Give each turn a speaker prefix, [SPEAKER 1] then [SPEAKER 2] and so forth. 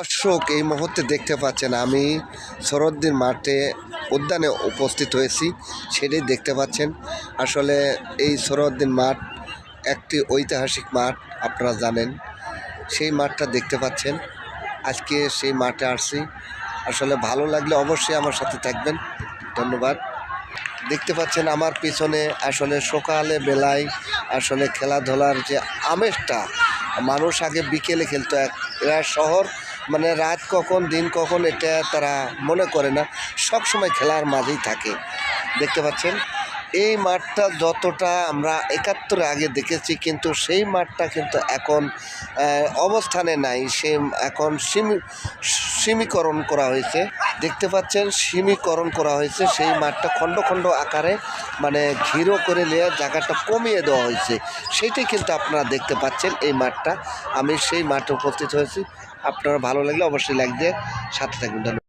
[SPEAKER 1] দর্শক এই মুহূর্তে দেখতে পাচ্ছেন আমি সরদ্দিন মাঠে উদ্যানে উপস্থিত হয়েছি সেটাই দেখতে পাচ্ছেন। আসলে এই সরদ্দিন মাঠ একটি ঐতিহাসিক মাঠ, আপনারা জানেন। সেই মাঠটা দেখতে পাচ্ছেন। আজকে সেই মাঠে আসছি। আসলে ভালো লাগলে অবশ্যই আমার সাথে থাকবেন। ধন্যবাদ। দেখতে পাচ্ছেন আমার পিছনে আসলে সকালে বেলায় আসলে খেলাধুলার যে আমেজটা, মানুষ আগে বিকেলে খেলতো, এক শহর মানে রাত কখন, দিন কখন, এটা তারা মনে করে না। সব সময় খেলার মাঝেই থাকে। দেখতে পাচ্ছেন? এই মাঠটা যতটা আমরা একাত্তরে আগে দেখেছি, কিন্তু সেই মাঠটা কিন্তু এখন অবস্থানে নাই। সে এখন সীমি, সীমিকরণ করা হয়েছে। দেখতে পাচ্ছেন, সীমিকরণ করা হয়েছে। সেই মাঠটা খণ্ড খণ্ড আকারে মানে ঘিরো করে নিয়ে জায়গাটা কমিয়ে দেওয়া হয়েছে। সেইটাই কিন্তু আপনারা দেখতে পাচ্ছেন এই মাঠটা। আমি সেই মাঠে উপস্থিত হয়েছি। আপনারা ভালো লাগলে অবশ্যই লাইক দিয়ে সাথে থাকবেন।